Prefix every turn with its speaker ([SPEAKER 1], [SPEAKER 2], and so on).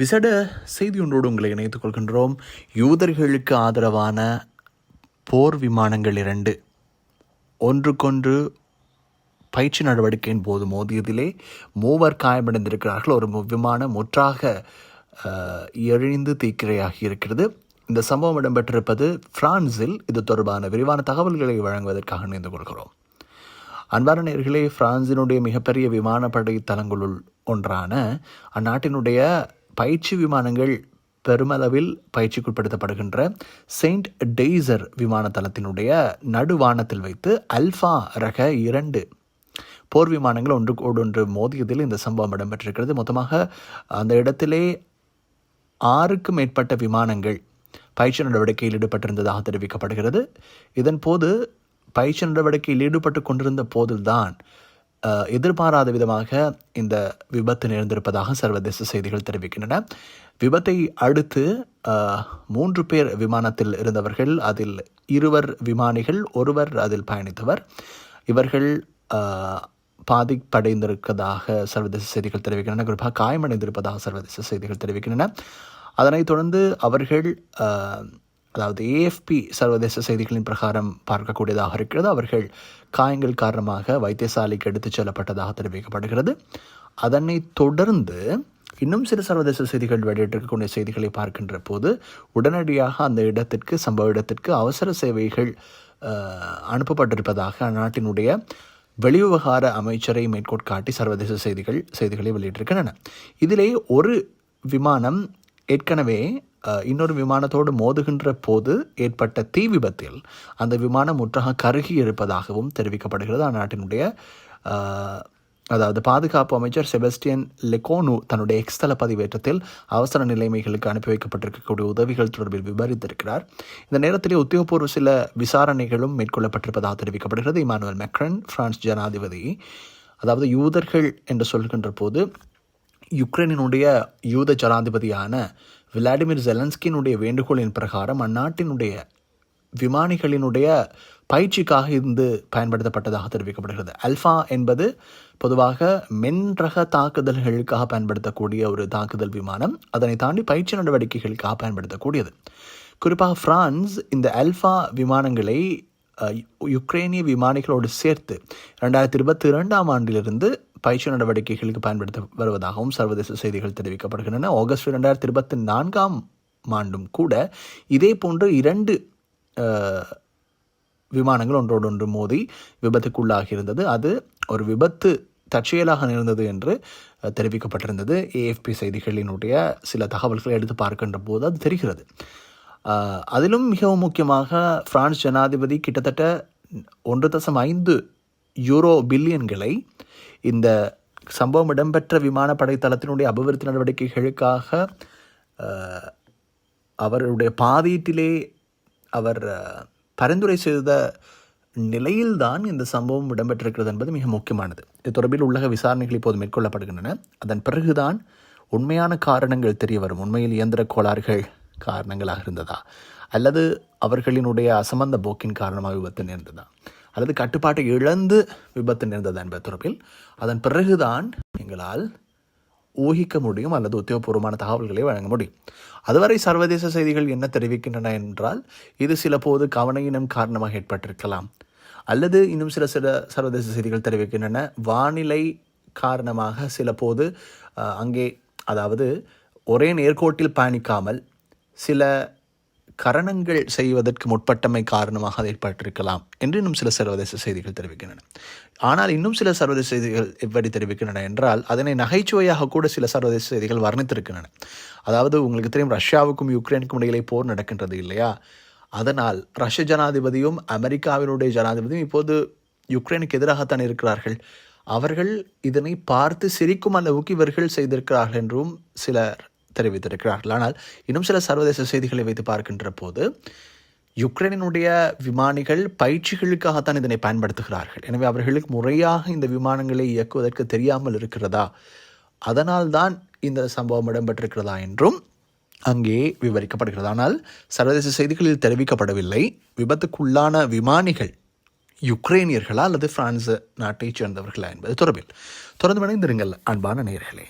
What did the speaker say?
[SPEAKER 1] விசேட செய்தி ஒன்றோடு உங்களை இணைத்துக் கொள்கின்றோம். யூதர்களுக்கு ஆதரவான போர் விமானங்கள் இரண்டு. ஒன்றுக்கொன்று பயிற்சி நடவடிக்கையின் போது மோதியதிலே மூவர் காயமடைந்திருக்கிறார்கள். ஒரு விமானம் முற்றாக எழிந்து தீக்கிரையாகி இருக்கிறது. இந்த சம்பவம் இடம்பெற்றிருப்பது பிரான்சில் இது தொடர்பான விரிவான தகவல்களை வழங்குவதற்காக இணைந்து கொள்கிறோம். அன்பான நேர்களே பிரான்சினுடைய மிகப்பெரிய விமானப்படை தளங்களுள் ஒன்றான அந்நாட்டினுடைய பயிற்சி விமானங்கள் பெருமளவில் பயிற்சிக்குட்படுத்தப்படுகின்ற செயின்ட் டெய்சர் விமான தளத்தினுடைய நடுவானத்தில் வைத்து அல்ஃபா ரக இரண்டு போர் விமானங்கள் ஒன்றுக்கோடு ஒன்று மோதியதில் இந்த சம்பவம் இடம்பெற்றிருக்கிறது. மொத்தமாக அந்த இடத்திலே ஆறுக்கும் மேற்பட்ட விமானங்கள் பயிற்சி நடவடிக்கையில் ஈடுபட்டிருந்ததாக தெரிவிக்கப்படுகிறது. இதன் போது பயிற்சி நடவடிக்கையில் ஈடுபட்டு கொண்டிருந்த போதில்தான் எதிர்பாராத விதமாக இந்த விபத்து நேர்ந்திருப்பதாக சர்வதேச செய்திகள் தெரிவிக்கின்றன. விபத்தை அடுத்து மூன்று பேர் விமானத்தில் இருந்தவர்கள் அதில் இருவர் விமானிகள் ஒருவர் அதில் பயணித்தவர். இவர்கள் பாதிப்படைந்திருப்பதாக சர்வதேச செய்திகள் தெரிவிக்கின்றன. குறிப்பாக காயமடைந்திருப்பதாக சர்வதேச செய்திகள் தெரிவிக்கின்றன. அதனைத் தொடர்ந்து அவர்கள் அதாவது ஏஎஃப்பி சர்வதேச செய்திகளின் பிரகாரம் பார்க்கக்கூடியதாக இருக்கிறது. அவர்கள் காயங்கள் காரணமாக வைத்தியசாலைக்கு எடுத்துச் செல்லப்பட்டதாக தெரிவிக்கப்படுகிறது. அதனைத் தொடர்ந்து இன்னும் சில சர்வதேச செய்திகள் வெளியிட்டிருக்கக்கூடிய செய்திகளை பார்க்கின்ற போது உடனடியாக அந்த இடத்திற்கு சம்பவ இடத்திற்கு அவசர சேவைகள் அனுப்பப்பட்டிருப்பதாக அந்நாட்டினுடைய வெளிவிவகார அமைச்சரை மேற்கோட்காட்டி சர்வதேச செய்திகள் செய்திகளை வெளியிட்டிருக்கின்றன. இதிலே ஒரு விமானம் ஏற்கனவே இன்னொரு விமானத்தோடு மோதுகின்ற போது ஏற்பட்ட தீ விபத்தில் அந்த விமானம் முற்றாக கருகி இருப்பதாகவும் தெரிவிக்கப்படுகிறது. அந்நாட்டினுடைய அதாவது பாதுகாப்பு அமைச்சர் செபஸ்டியன் லெகோனு தன்னுடைய எக்ஸ்தல பதிவேற்றத்தில் அவசர நிலைமைகளுக்கு அனுப்பி வைக்கப்பட்டிருக்கக்கூடிய உதவிகள் தொடர்பில் விவரித்திருக்கிறார். இந்த நேரத்திலே உத்தியோகபூர்வ சில விசாரணைகளும் மேற்கொள்ளப்பட்டிருப்பதாக தெரிவிக்கப்படுகிறது. இமானுவல் மெக்ரன் பிரான்ஸ் ஜனாதிபதி அதாவது யூதர்கள் என்று சொல்கின்ற போது யுக்ரைனினுடைய யூத ஜனாதிபதியான விளாடிமிர் ஜெலன்ஸ்கினுடைய வேண்டுகோளின் பிரகாரம் அந்நாட்டினுடைய விமானிகளினுடைய பயிற்சிக்காக இருந்து பயன்படுத்தப்பட்டதாக தெரிவிக்கப்படுகிறது. அல்ஃபா என்பது பொதுவாக மென்ரக தாக்குதல்களுக்காக பயன்படுத்தக்கூடிய ஒரு தாக்குதல் விமானம். அதனை தாண்டி பயிற்சி நடவடிக்கைகளுக்காக பயன்படுத்தக்கூடியது. குறிப்பாக பிரான்ஸ் இந்த அல்ஃபா விமானங்களை யுக்ரைனிய விமானிகளோடு சேர்த்து ரெண்டாயிரத்தி இருபத்தி இரண்டாம் ஆண்டிலிருந்து பயிற்சி நடவடிக்கைகளுக்கு பயன்படுத்த வருவதாகவும் சர்வதேச செய்திகள் தெரிவிக்கப்படுகின்றன. ஆகஸ்ட் இரண்டாயிரத்தி இருபத்தி நான்காம் ஆண்டும் கூட இதே போன்று இரண்டு விமானங்கள் ஒன்றோடொன்று மோதி விபத்துக்குள்ளாகியிருந்தது. அது ஒரு விபத்து தற்செயலாக நேர்ந்தது என்று தெரிவிக்கப்பட்டிருந்தது. ஏஎஃப்பி செய்திகளினுடைய சில தகவல்களை எடுத்து பார்க்கின்ற போது அது தெரிகிறது. அதிலும் மிகவும் முக்கியமாக பிரான்ஸ் ஜனாதிபதி கிட்டத்தட்ட ஒன்று தசம் ஐந்து யூரோ பில்லியன்களை இந்த சம்பவம் இடம்பெற்ற விமானப்படை தளத்தினுடைய அபிவிருத்தி நடவடிக்கைகளுக்காக அவருடைய பாதீட்டிலே அவர் பரிந்துரை செய்த நிலையில்தான் இந்த சம்பவம் இடம்பெற்றிருக்கிறது என்பது மிக முக்கியமானது. இது தொடர்பில் உள்ளக விசாரணைகள் இப்போது மேற்கொள்ளப்படுகின்றன. அதன் பிறகுதான் உண்மையான காரணங்கள் தெரிய வரும். உண்மையில் இயந்திர கோளாறுகள் காரணங்களாக இருந்ததா? அல்லது அவர்களினுடைய அசமந்த போக்கின் காரணமாக விபத்து நேர்ந்ததா? அல்லது கட்டுப்பாட்டை இழந்து விபத்து நேர்ந்தது என்பது தொடர்பில் அதன் பிறகுதான் எங்களால் ஊகிக்க முடியும் அல்லது உத்தியோகபூர்வமான தகவல்களை வழங்க முடியும். அதுவரை சர்வதேச செய்திகள் என்ன தெரிவிக்கின்றன என்றால் இது சில போது கவனையினம் காரணமாக ஏற்பட்டிருக்கலாம். அல்லது இன்னும் சில சில சர்வதேச செய்திகள் தெரிவிக்கின்றன. வானிலை காரணமாக சில போது அங்கே அதாவது ஒரே நேர்கோட்டில் பயணிக்காமல் சில கரணங்கள் செய்வதற்கு முற்பட்டமை காரணமாக அது ஏற்பட்டிருக்கலாம் என்று இன்னும் சில சர்வதேச செய்திகள் தெரிவிக்கின்றன. ஆனால் இன்னும் சில சர்வதேச செய்திகள் எப்படி தெரிவிக்கின்றன என்றால் அதனை நகைச்சுவையாக கூட சில சர்வதேச செய்திகள் வர்ணித்திருக்கின்றன. அதாவது உங்களுக்கு தெரியும் ரஷ்யாவுக்கும் யுக்ரைனுக்கும் இடையிலே போர் நடக்கின்றது இல்லையா? அதனால் ரஷ்ய ஜனாதிபதியும் அமெரிக்காவினுடைய ஜனாதிபதியும் இப்போது யுக்ரைனுக்கு எதிராகத்தான் இருக்கிறார்கள். அவர்கள் இதனை பார்த்து சிரிக்கும் அளவுக்கு இவர்கள் செய்திருக்கிறார்கள் என்றும் சிலர் தெரிவித்திருக்கிறார்கள். ஆனால் இன்னும் சில சர்வதேச செய்திகளை வைத்து பார்க்கின்ற போது யுக்ரைனினுடைய விமானிகள் பயிற்சிகளுக்காகத்தான் இதனை பயன்படுத்துகிறார்கள். எனவே அவர்களுக்கு முறையாக இந்த விமானங்களை இயக்குவதற்கு தெரியாமல் இருக்கிறதா? அதனால்தான் இந்த சம்பவம் இடம்பெற்றிருக்கிறதா என்றும் அங்கே விவரிக்கப்படுகிறது. ஆனால் சர்வதேச செய்திகளில் தெரிவிக்கப்படவில்லை. விபத்துக்குள்ளான விமானிகள் யுக்ரைனியர்களா அல்லது பிரான்ஸ் நாட்டைச் சேர்ந்தவர்களா என்பது தொடர்பில். தொடர்ந்து இணைந்திருங்கள் அன்பான நேர்களே